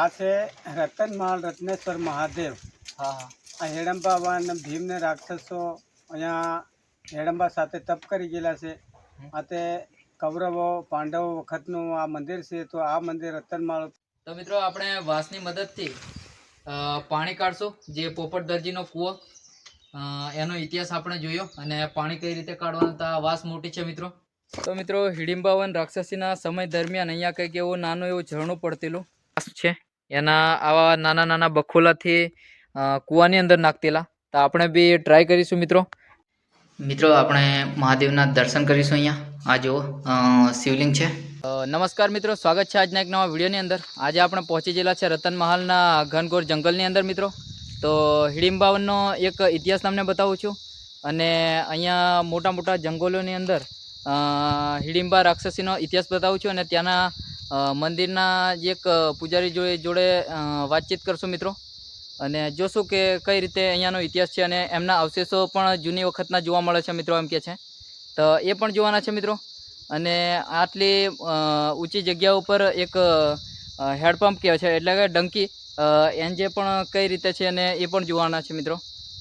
આ છે રતનમાળ રત્નેશ્વર મહાદેવ. હા હા. આ હેડંબા વન ભીમને રાક્ષસો અહીંયા હેડંબા સાથે તપ કરી ગયેલા છે. આ તે કૌરવો પાંડવો વખતનું આ મંદિર છે તો આ મંદિર રતનમાળ તો મિત્રો આપણે વાંસની મદદથી પાણી કાઢશું જે પોપટ દરજીનો કૂવો. એનો ઇતિહાસ આપણે જોયો અને પાણી કઈ રીતે કાઢવાનું તો આ વાંસ મોટી છે મિત્રો. તો મિત્રો હિડિંબાવન રાક્ષસીના સમય દરમિયાન અહીંયા કંઈક એવું નાનું એવું ઝરણું પડતેલું. છે. એના આવા નાના નાના બખોલાથી કૂવાની અંદર નાખતેલા. તો આપણે બી ટ્રાય કરીશું મિત્રો. મિત્રો આપણે મહાદેવના દર્શન કરીશું અહીંયા. આ જુઓ શિવલિંગ છે. નમસ્કાર મિત્રો સ્વાગત છે આજના એક નવા વિડીયોની અંદર. આજે આપણે પહોંચી ગયેલા છે રતન મહાલના ઘનઘોર જંગલની અંદર મિત્રો. તો હિડિંબાવનનો એક ઇતિહાસ તમને બતાવું છું. અને અહીંયા મોટા મોટા જંગલોની અંદર હિડિંબા રાક્ષસીનો ઇતિહાસ બતાવું છું અને ત્યાંના મંદિરના એક પૂજારી જોડે જોડે વાતચીત કરશું મિત્રો. અને જોશું કે કઈ રીતે અહીંયાનો ઇતિહાસ છે અને એમના અવશેષો પણ જૂની વખતના જોવા મળે છે મિત્રો એમ કે છે. તો એ પણ જોવાના છે મિત્રો. અને આટલી ઊંચી જગ્યા ઉપર એક હેડપંપ કહે છે, એટલે કે ડંકી એન એન્જે પણ કઈ રીતે છે અને એ પણ જોવાના છે મિત્રો.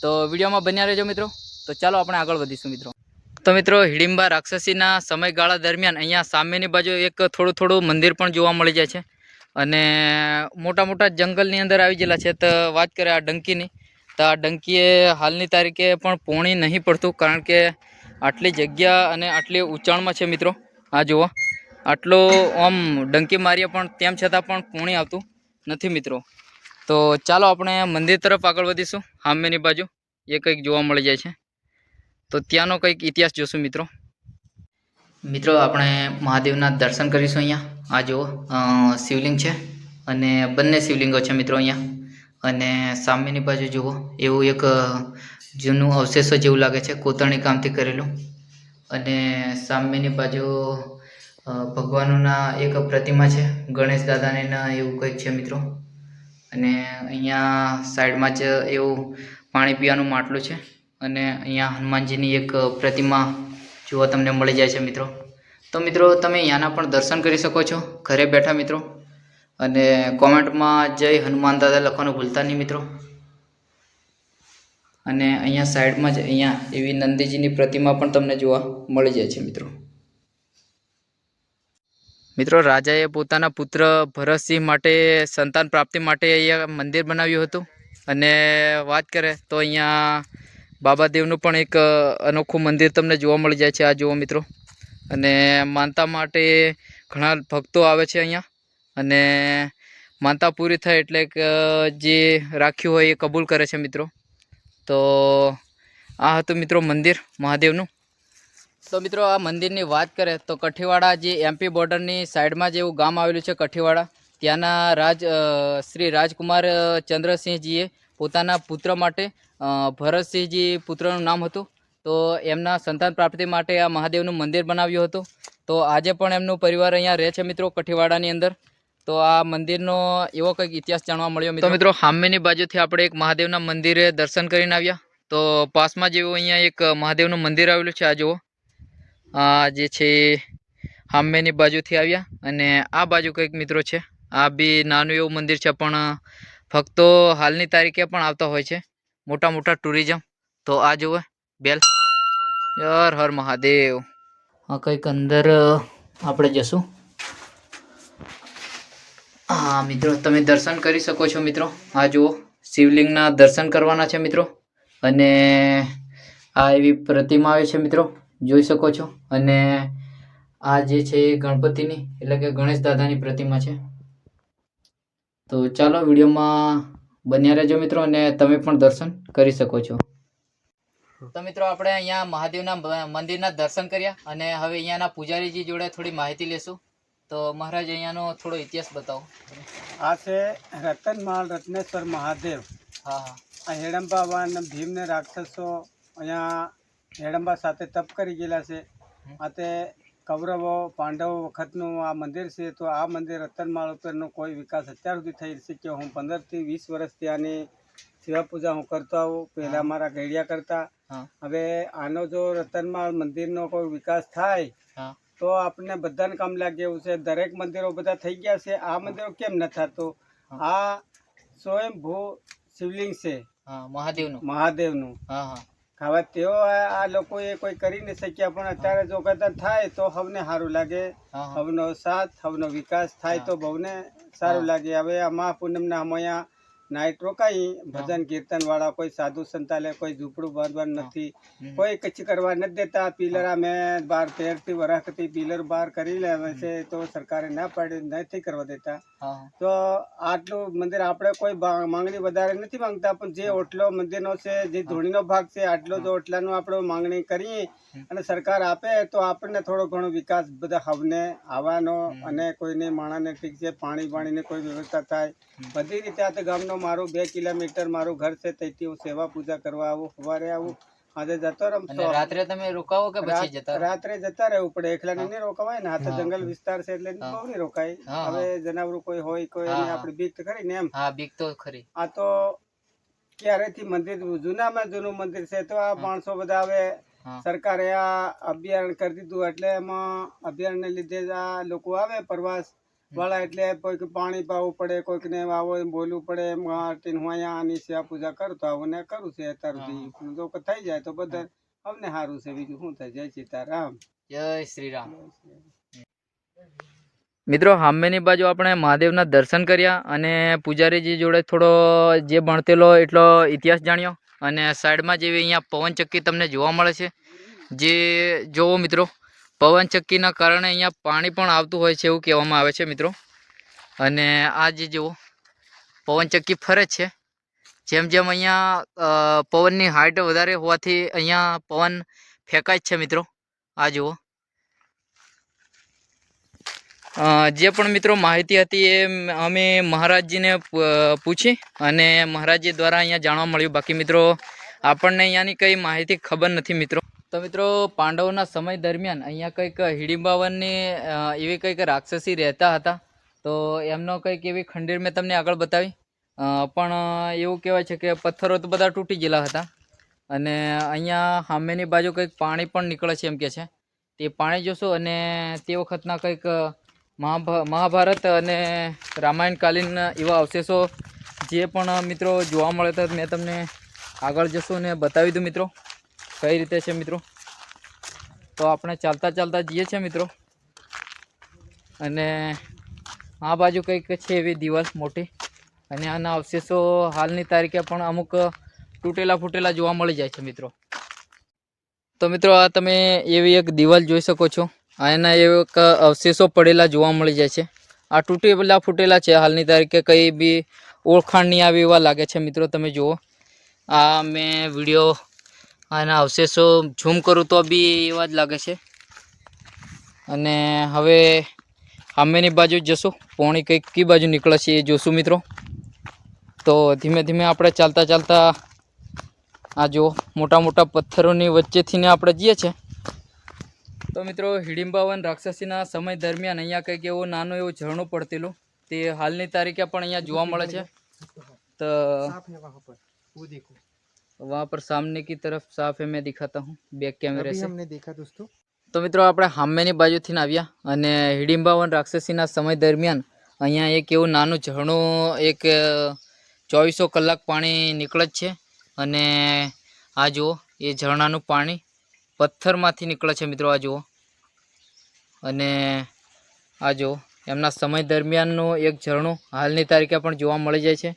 તો વિડીયોમાં બન્યા રહેજો મિત્રો. તો ચાલો આપણે આગળ વધીશું મિત્રો. તો મિત્રો, હિડિંબા રાક્ષસીના સમયગાળા દરમિયાન અહીંયા સામેની બાજુ એક થોડું થોડું મંદિર પણ જોવા મળી જાય છે. અને મોટા મોટા જંગલની અંદર આવી ગયેલા છે. તો વાત કરીએ આ ડંકીની. તો આ ડંકીએ હાલની તારીખે પણ પોણી નહીં પડતું, કારણ કે આટલી જગ્યા અને આટલી ઊંચાણમાં છે મિત્રો. આ જુઓ. આટલો આમ ડંકી મારીએ પણ તેમ છતાં પણ પોણી આવતું નથી મિત્રો. તો ચાલો આપણે મંદિર તરફ આગળ વધીશું. સામેની બાજુ એ કંઈક જોવા મળી જાય છે. તો ત્યાંનો કંઈક ઇતિહાસ જોશું મિત્રો. મિત્રો, આપણે મહાદેવના દર્શન કરીશું અહીંયા. આ જુઓ શિવલિંગ છે અને બંને શિવલિંગો છે મિત્રો અહીંયા. અને સામેની બાજુ જુઓ, એવું એક જૂનું અવશેષો જેવું લાગે છે, કોતરણી કામથી કરેલું. અને સામેની બાજુ ભગવાનોના એક પ્રતિમા છે, ગણેશ દાદાની એવું કંઈક છે મિત્રો. અને અહીંયા સાઈડમાં જ એવું પાણી પીવાનું માટલું છે. અને અહીંયા હનુમાનજીની એક પ્રતિમા જોવા તમને મળી જાય છે મિત્રો. તો મિત્રો, તમે અહીંયાના પણ દર્શન કરી શકો છો. ઘરે બેઠા મિત્રો. અને કોમેન્ટમાં જય હનુમાન દાદા લખવાનું ભૂલતા નહીં મિત્રો. અને અહીંયા સાઈડમાં જ અહીંયા એવી નંદીજીની પ્રતિમા પણ તમને જોવા મળી જાય છે મિત્રો. મિત્રો, રાજાએ પોતાના પુત્ર ભરતસિંહ માટે સંતાન પ્રાપ્તિ માટે અહીંયા મંદિર બનાવ્યું હતું. અને વાત કરે તો અહીંયા બાબાદેવનું પણ એક અનોખું મંદિર તમને જોવા મળી જાય છે. આ જુઓ મિત્રો. અને માનતા માટે ઘણા ભક્તો આવે છે અહીંયા. અને માનતા પૂરી થાય એટલે જે રાખ્યું હોય એ કબૂલ કરે છે મિત્રો. તો આ હતું મિત્રો મંદિર મહાદેવનું. તો મિત્રો આ મંદિરની વાત કરે તો કઠીવાડા જે એમપી બોર્ડરની સાઈડમાં જે એવું ગામ આવેલું છે કઠીવાડા, ત્યાંના રાજ શ્રી રાજકુમાર ચંદ્રસિંહજીએ પોતાના પુત્ર માટે ભરતસિંહજી પુત્રનું નામ હતું. તો એમના સંતાન પ્રાપ્તિ માટે આ મહાદેવનું મંદિર બનાવ્યું હતું. તો આજે પણ એમનું પરિવાર અહીંયા રહે છે મિત્રો કઠીવાડાની અંદર. તો આ મંદિરનો એવો કંઈક ઇતિહાસ જાણવા મળ્યો મિત્રો. મિત્રો સામેની બાજુથી આપણે એક મહાદેવના મંદિરે દર્શન કરીને આવ્યા. તો પાસમાં જેવું અહીંયા એક મહાદેવનું મંદિર આવેલું છે આ જુઓ. આ જે છે હામેની બાજુથી આવ્યા. અને આ બાજુ કંઈક મિત્રો છે. આ બી નાનું એવું મંદિર છે પણ ફક્ત હાલની તારીખે પણ આવતા હોય છે. મોટા મોટા ટુરિઝમ. તો આ જુઓ, બેલ. હર હર મહાદેવ. આ કંઈક અંદર આપણે જશું. હા મિત્રો, તમે દર્શન કરી શકો છો, મિત્રો. આ જુઓ, શિવલિંગના દર્શન કરવાના છે, મિત્રો. અને આ એવી પ્રતિમા આવે છે, મિત્રો. જોઈ શકો છો. અને આ જે છે એ ગણપતિની, એટલે કે ગણેશ દાદાની પ્રતિમા છે. તો ચાલો, વિડીયોમાં બન્યા રહેજો મિત્રો અને તમે પણ દર્શન કરી શકો છો. તો મિત્રો આપણે અહીંયા મહાદેવના મંદિરના દર્શન કર્યા અને હવે અહીંયાના પૂજારીજી જોડે થોડી માહિતી લેશું. તો મહારાજ અહીંયાનો થોડો ઇતિહાસ બતાવો. આ છે રતનમાળ રત્નેશ્વર મહાદેવ. હા હા. આ હેડંબા વન ભીમને રાક્ષસો અહીંયા હેડંબા સાથે તપ કરી ગયેલા છે. આ તે કૌરવો પાંડવો વખતનું આ મંદિર છે તો આ મંદિર રતનમાળ ઉપરનો કોઈ વિકાસ અત્યાર સુધી થઈ શક્યો હું પંદરથી વીસ વર્ષથી આની સેવા પૂજા હું કરતો આવું પહેલાં મારા ગઈડિયા કરતા. હવે આનો જો રતનમાળ મંદિરનો કોઈ વિકાસ થાય તો આપણને બધાને કામ લાગે એવું છે. દરેક મંદિરો બધા થઈ ગયા છે. આ મંદિરો કેમ ન થતું? આ સ્વયંભૂ શિવલિંગ છે. મહાદેવનું. મહાદેવનું. હા હા. હવે તેઓ આ લોકો એ કોઈ કરી નહીં શક્યા પણ અત્યારે જો કદાચ થાય તો હવને સારું લાગે. હવનો સાથ હવનો વિકાસ થાય તો બહુને સારું લાગે. હવે આ મહાપૂનમના અમાયા નાઈટ રોકાઈ ભજન કીર્તન વાળા કોઈ સાધુ સંતાલે કોઈ ઝૂંપડું બાંધવાનું નથી. કોઈ કચ્છ કરવા નથી દેતા. પિલર અમે બાર તેરથી વરાખથી પિલર બાર કરી લે છે તો સરકારે ના પાડી નથી કરવા દેતા. તો આટલું મંદિર આપણે કોઈ માંગણી વધારે નથી માંગતા પણ જે ઓટલો મંદિરનો છે જે ધૂણીનો ભાગ છે આટલો જો ઓટલાનો આપણે માંગણી કરીએ અને સરકાર આપે તો આપણને થોડો ઘણો વિકાસ બધા હવને આવવાનો અને કોઈને માણસને ઠીક છે પાણી પાણીની કોઈ વ્યવસ્થા થાય. બધી રીતે આ તો ગામનો મારું બે કિલોમીટર મારું ઘર છે તેથી હું સેવા પૂજા કરવા આવું સવારે આવું આજે જતો રમતો રાત્રે તમે રોકાવો કે પછી જતા રાત્રે જતા રહેવું પડે એકલા નહીં રોકાવાય ને આ તો જંગલ વિસ્તાર છે એટલે. બહુ નહીં રોકાય. હવે જનાવરું કોઈ હોય કોઈ હા, આપણે બીક તો ખરી ને એમ? હા બીક તો ખરી. આ તો ક્યારેથી મંદિર જૂનામાં જૂનું મંદિર છે તો આ માણસો બધા હવે સરકારે આ અભિયાન કરી દીધું એટલે એમાં અભિયાનને લીધે જ આ લોકો આવે પ્રવાસ. વાળા એટલે કોઈક પાણી પાવું પડે કોઈકને આવો બોલવું પડે એમ આરતીને હું અહીંયા આની સેવા પૂજા કરું તો આવું ને કરું છે અત્યાર જો થઈ જાય તો બધા અમને સારું છે. બીજું શું થાય? જય સીતારામ. જય શ્રી રામ. મિત્રો હામેની બાજુ આપણે મહાદેવના દર્શન કર્યા અને પૂજારીજી જોડે થોડો જે ભણતેલો એટલો ઇતિહાસ જાણ્યો અને સાઈડમાં જેવી અહીંયા પવનચક્કી તમને જોવા મળે છે. જે જોવો મિત્રો પવનચક્કીના કારણે અહીંયા પાણી પણ આવતું હોય છે એવું કહેવામાં આવે છે, મિત્રો. અને આ જે જુઓ, પવનચક્કી ફરે છે. જેમ જેમ અહીંયા પવનની હાઇટ વધારે હોવાથી અહીંયા પવન ફેંકાય છે, મિત્રો. આ જુઓ. જે પણ મિત્રો માહિતી હતી એ અમે મહારાજજીને પૂછી અને મહારાજજી દ્વારા અહીંયા જાણવા મળ્યું. બાકી મિત્રો, આપણને અહીંયાની કંઈ માહિતી ખબર નથી, મિત્રો. તો મિત્રો, પાંડવોના સમય દરમિયાન અહીંયા કંઈક હિડિંબાવનની એવી કંઈક રાક્ષસી રહેતા હતા. તો એમનો કંઈક એવી ખંડીર મેં તમને આગળ બતાવી. પણ એવું કહેવાય છે કે પથ્થરો તો બધા તૂટી ગયેલા હતા. અને અહીંયા સામેની બાજુ કંઈક પાણી પણ નીકળે છે એમ કે છે. તે પાણી જોશો અને તે વખતના કંઈક મહાભા, મહાભારત અને રામાયણકાલીન એવા અવશેષો જે પણ મિત્રો, જોવા મળે તો મેં તમને આગળ જશું ને બતાવી દઉં, મિત્રો. કઈ રીતે છે મિત્રો? તો આપણે ચાલતા ચાલતા જઈએ છીએ મિત્રો. અને આ બાજુ કંઈક છે એવી દિવાલ મોટી. અને આના અવશેષો હાલની તારીખે પણ અમુક તૂટેલા ફૂટેલા જોવા મળી જાય છે મિત્રો. તો મિત્રો, આ તમે એવી એક દિવાલ જોઈ શકો છો. આ એના એક અવશેષો પડેલા જોવા મળી જાય છે. આ તૂટેલા ફૂટેલા છે. હાલની તારીખે કંઈ બી ઓળખાણ નહીં આવે એવા લાગે છે મિત્રો, તમે જુઓ. આ મેં વીડિયો આના અવશેષો ઝૂમ કરું તો બી એવા જ લાગે છે. અને હવે સામેની બાજુ જશું, પોણી કંઈક કઈ બાજુ નીકળે છે એ જોશું મિત્રો. તો ધીમે ધીમે આપણે ચાલતા ચાલતા આ જુઓ, મોટા મોટા પથ્થરોની વચ્ચેથી ને આપણે જઈએ છીએ તો મિત્રો, હિડિંબાવન રાક્ષસીના સમય દરમિયાન અહીંયા કંઈક એવું નાનું એવું ઝરણું પડતેલું. તે હાલની તારીખે પણ અહીંયા જોવા મળે છે. તો वहाँ पर सामने की तरफ साफ है मैं दिखाता हूँ बैक कैमरे से हमने देखा दोस्तों તો મિત્રો આપણે સામેની બાજુથી ને આવ્યા અને હિડિંબાવન રાક્ષસીના સમય દરમિયાન અહીંયા એક એવું નાનું ઝરણું એક અ, ચોવીસો કલાક પાણી નીકળે જ છે અને આ જુઓ એ ઝરણાનું પાણી પથ્થરમાંથી નીકળે છે મિત્રો આ જુઓ અને આ જુઓ એમના સમય દરમિયાનનું એક ઝરણું હાલની તારીખે પણ જોવા મળી જાય છે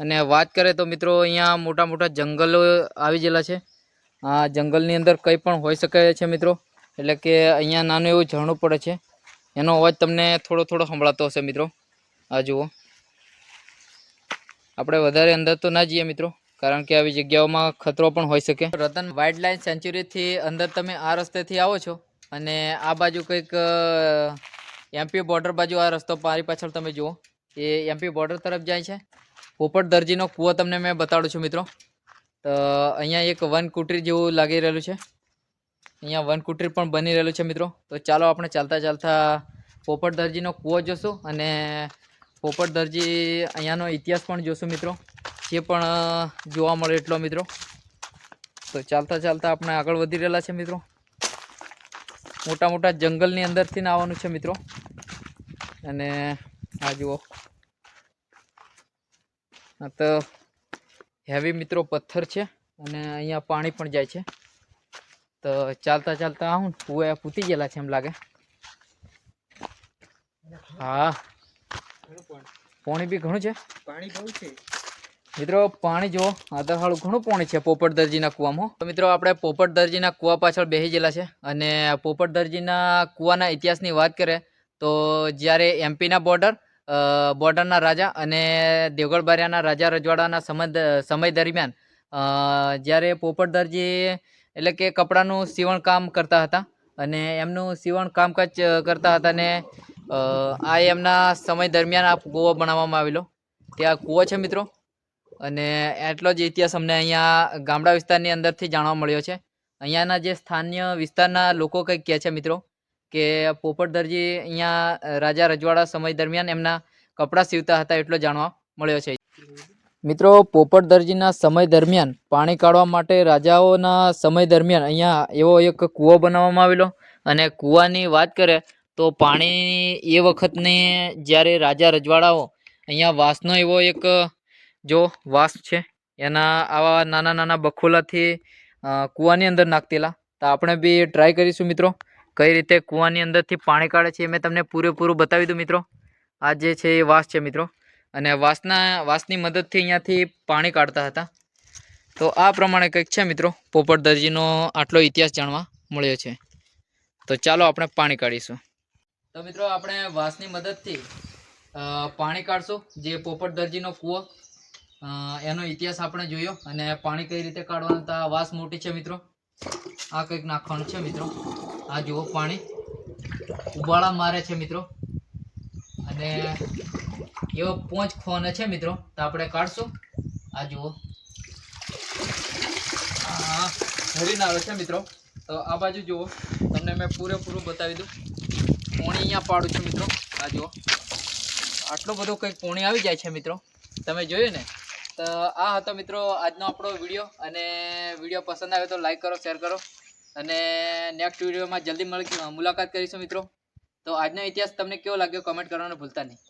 અને વાત કરે તો મિત્રો અહીંયા મોટા મોટા જંગલો આવી ગયેલા છે. આ જંગલની અંદર કંઈ પણ હોઈ શકે છે મિત્રો? એટલે કે અહીંયા નાનું એવું ઝરણું પડે છે. એનો અવાજ તમને થોડો થોડો સંભળાતો હશે મિત્રો. આ જુઓ. આપણે વધારે અંદર તો ના જઈએ મિત્રો, કારણ કે આવી જગ્યાઓમાં ખતરો પણ હોઈ શકે. રતન વાઇલ્ડ લાઇન સેન્ચ્યુરીથી અંદર તમે આ રસ્તેથી આવો છો અને આ બાજુ કંઈક એમપી બોર્ડર બાજુ આ રસ્તો મારી પાછળ તમે જુઓ. એ એમપી બોર્ડર તરફ જાય છે. પોપટ દરજીનો કૂવો તમને મેં બતાડું છું મિત્રો. તો અહીંયા એક વન કુટરી જેવું લાગી રહેલું છે. અહીંયા વન કુટરી પણ બની રહેલું છે મિત્રો. તો ચાલો આપણે ચાલતા ચાલતા પોપટ દરજીનો કૂવો જોશું અને પોપટ દરજી અહીંયાનો ઇતિહાસ પણ જોશું મિત્રો. જે પણ જોવા મળે એટલો મિત્રો. તો ચાલતા ચાલતા આપણે આગળ વધી રહેલા છે મિત્રો. મોટા મોટા જંગલની અંદરથી આવવાનું છે મિત્રો. અને, આ જુઓ. તો હેવી મિત્રો પથ્થર છે અને અહીંયા પાણી પણ જાય છે. તો ચાલતા ચાલતા આવું કુએ પૂતી ગયેલા છે એમ લાગે. હા. પાણી બી ઘણું છે. પાણી બહુ છે મિત્રો પાણી જુઓ આ તો ઘણું પાણી છે પોપટ દરજીના કૂવામાં. તો મિત્રો આપણે પોપટ દરજીના કૂવા પાછળ બેસી ગયેલા છે અને પોપટ દરજીના કૂવાના ઇતિહાસની વાત કરીએ તો જ્યારે એમપીના બોર્ડર બોર્ડરના રાજા અને દેવગઢ બારિયાના રાજા રજવાડાના સમય સમય દરમિયાન જ્યારે પોપટ દરજી એટલે કે કપડાનું સીવણ કામ કરતા હતા અને એમનું સીવણ કામકાજ કરતા હતા અને આ એમના સમય દરમિયાન આ કૂવો બનાવવામાં આવેલો. ત્યાં કૂવો છે મિત્રો. અને એટલો જ ઇતિહાસ અમને અહીંયા ગામડા વિસ્તારની અંદરથી જાણવા મળ્યો છે. અહીંયાના જે સ્થાનીય વિસ્તારના લોકો કંઈક કહે છે મિત્રો? કે પોપટ દરજી અહીંયા રાજા રજવાડા સમય દરમિયાન એમના કપડાં સીવતા હતા એટલો જાણવા મળ્યો છે. મિત્રો, પોપટ દરજીના સમય દરમિયાન પાણી કાઢવા માટે રાજાઓના સમય દરમિયાન અહીંયા એવો એક કૂવો બનાવવામાં આવેલો. અને કૂવાની વાત કરે તો પાણી એ વખતની જ્યારે રાજા રજવાડાઓ અહીંયા વાંસનો એવો એક, જો વાંસ છે, એના આવા નાના નાના બખોલાથી કૂવાની અંદર નાખતેલા. તો આપણે બી ટ્રાય કરીશું મિત્રો. કઈ રીતે કૂવાની અંદરથી પાણી કાઢે છે એ મેં તમને પૂરેપૂરું બતાવી દઉં મિત્રો. આ જે છે એ વાસ છે મિત્રો. અને વાસના, વાસની મદદથી અહીંયાથી પાણી કાઢતા હતા. તો આ પ્રમાણે કંઈક છે મિત્રો પોપટ દરજીનો આટલો ઇતિહાસ જાણવા મળ્યો છે. તો ચાલો આપણે પાણી કાઢીશું. તો મિત્રો, આપણે વાસની મદદથી પાણી કાઢશું, જે પોપટ દરજીનો કૂવો એનો ઇતિહાસ આપણે જોયો. અને પાણી કઈ રીતે કાઢવાનું તો વાસ મોટી છે મિત્રો. આ કંઈક નાખવાનું છે મિત્રો. આ જુઓ પાણી. ઉબાળા મારે છે મિત્રો. અને એવો પોંચ ખોને છે મિત્રો. તો આપણે કાઢશું. આ જુઓ. ભરીને આવે છે મિત્રો. તો આ બાજુ જુઓ. તમને મેં પૂરેપૂરું બતાવી દઉં. પોણી અહીંયા પાડું છું મિત્રો. આ જુઓ. આટલો બધો કંઈક પોણી આવી જાય છે મિત્રો. તમે જોયું ને? તો આ હતો મિત્રો આજનો આપણો વીડિયો. અને વીડિયો પસંદ આવે તો લાઈક કરો શેર કરો. અને નેક્સ્ટ વિડીયોમાં જલ્દી મુલાકાત કરીશું મિત્રો. તો આજનો ઇતિહાસ તમને કેવો લાગ્યો? કમેન્ટ કરવાનું ભૂલતા નહીં.